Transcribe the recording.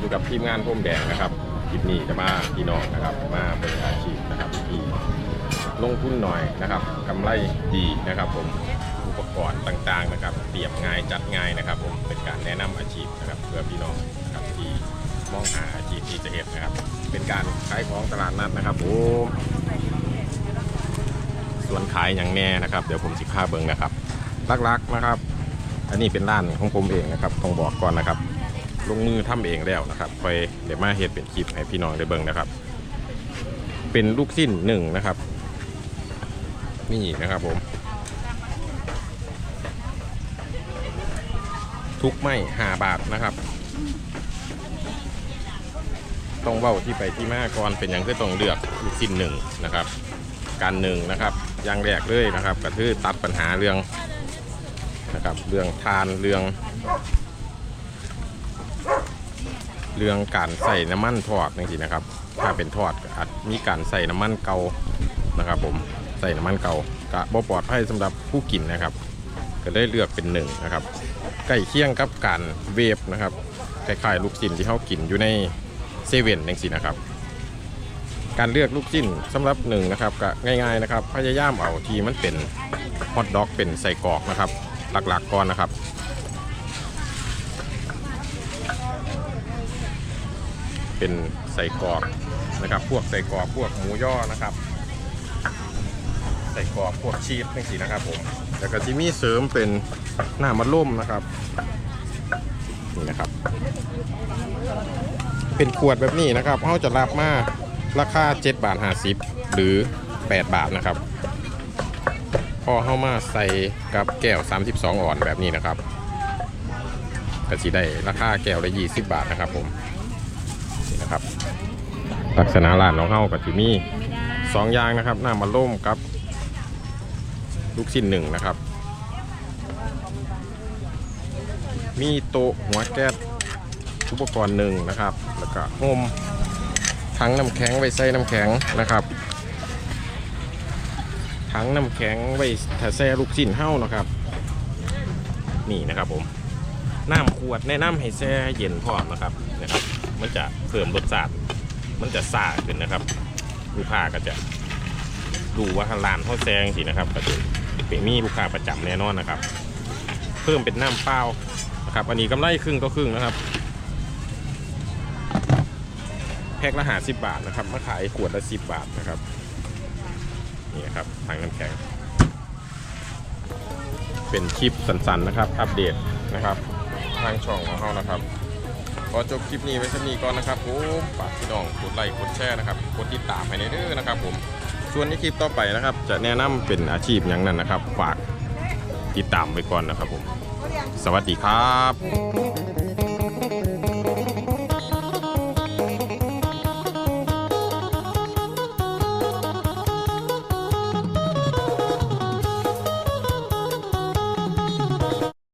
ดูกับทีมงานพรมแดงนะครับคลิปนี้จะมาพี่น้องนะครับ มาเป็นอาชีพนะครับที่ลงทุนหน่อยนะครับกำไรดีนะครับ ผมอุปกรณ์ต่างๆนะครับเตรียมง่ายจัดง่ายนะครับ ผมเป็นการแนะนำอาชีพนะครับเพื่อพี่น้องนะครับที่มองหาอาชีพที่จะเห็นนะครับ เป็นการขายของตลาดนัดนะครับผมส่วนขายอย่างแน่นะครับ เดี๋ยวผมสิพาเบิ้งนะครับลักๆนะครับ อันนี้เป็นร้านของผมเองนะครับต้องบอกก่อนนะครับ ลงมือทำเองแล้วนะครับคอยเดี๋ยวมาเฮ็ดเป็นคลิปให้พี่น้องได้เบิ่งนะครับ เป็นลูกสิ้นหนึ่งนะครับ นี่นะครับผมทุกไม่หาบาทนะครับ ต้องเบ้าที่ไปที่มาก่อนเป็นอย่างที่ต้องเลือกลูกสิ้นหนึ่งนะครับ การหนึ่งนะครับอย่างแรกเลยนะครับ ก็คือตัดปัญหาเรื่องนะครับ เรื่องทานเรื่อง เรื่องการใส่น้ำมันทอดนี่สินะครับ ถ้าเป็นทอดอาจมีการใส่น้ำมันเกานะครับ ผมใส่น้ำมันเกากะบ่ปลอดภัยสำหรับผู้กินนะครับ ก็ได้เลือกเป็นหนึ่งนะครับใกล้เคียงกับการเวฟนะครับคล้ายๆลูกชิ้นที่เขากินอยู่ในเซเว่นนี่สินะครับ การเลือกลูกชิ้นสำหรับหนึ่งนะครับก็ง่าย ๆนะครับ พยายามเอาที่มันเป็นฮอทดอกเป็นใส่กรอกนะครับ หลักๆก่อนนะครับ เป็นใส่กรอกนะครับ พวกใส่กรอกพวกหมูย่อนะครับ ใส่กรอกพวกชีสทั้งสีนะครับผมแล้วก็จะมีเสริมเป็นหน้ามัดล่มนะครับนี่นะครับ เป็นขวดแบบนี้นะครับเขาจะรับมาราคา7บาท50 หรือ 8 บาทนะครับ พอเข้ามาใส่กับแก้ว 32 อ่อนแบบนี้นะครับก็สิได้ราคาแก้วละ20 บาทนะครับผม นี่นะครับ ลักษณะร้านของเฮากับที่มีสองอย่างนะครับหน้ามาล่มกับ ลูกชิ้นหนึ่งนะครับ มีโต๊ะหัวแก๊สอุปกรณ์หนึ่งนะครับ แล้วก็โฮมถังน้ำแข็งไว้ใส่น้ำแข็งนะครับถังน้ำแข็งไว้ถ้าแช่ลูกชิ้นเฮ้านะครับ นี่นะครับผมน้ำขวดแนะนำให้แช่เย็นพร้อมนะครับนะครับ มันจะเพิ่มรสชาติมันจะซ่าขึ้นนะครับลูกค้าก็จะดูว่าร้านเขาแซงสินะครับก็จะเป็นมีลูกค้าประจำแน่นอนนะครับ เพิ่มเป็นน้ำเปล่านะครับ อันนี้กำไรครึ่งต่อครึ่งนะครับ แพ็คละหาสิบบาทนะครับมาขายขวดละสิบบาทนะครับนี่นะครับถังน้ำแข็ง เป็นคลิปสั้นๆนะครับ อัปเดตนะครับ ทางช่องของเขานะครับ ขอจบคลิปนี้ไว้สักนี้ก่อนนะครับผมฝากพี่น้องกดไลค์กดแชร์นะครับกดติดตามให้ในเด้อนะครับ ผมส่วนในคลิปต่อไปนะครับ จะแนะนำเป็นอาชีพอย่างนั้นนะครับ ฝากติดตามไว้ก่อนนะครับผม สวัสดีครับ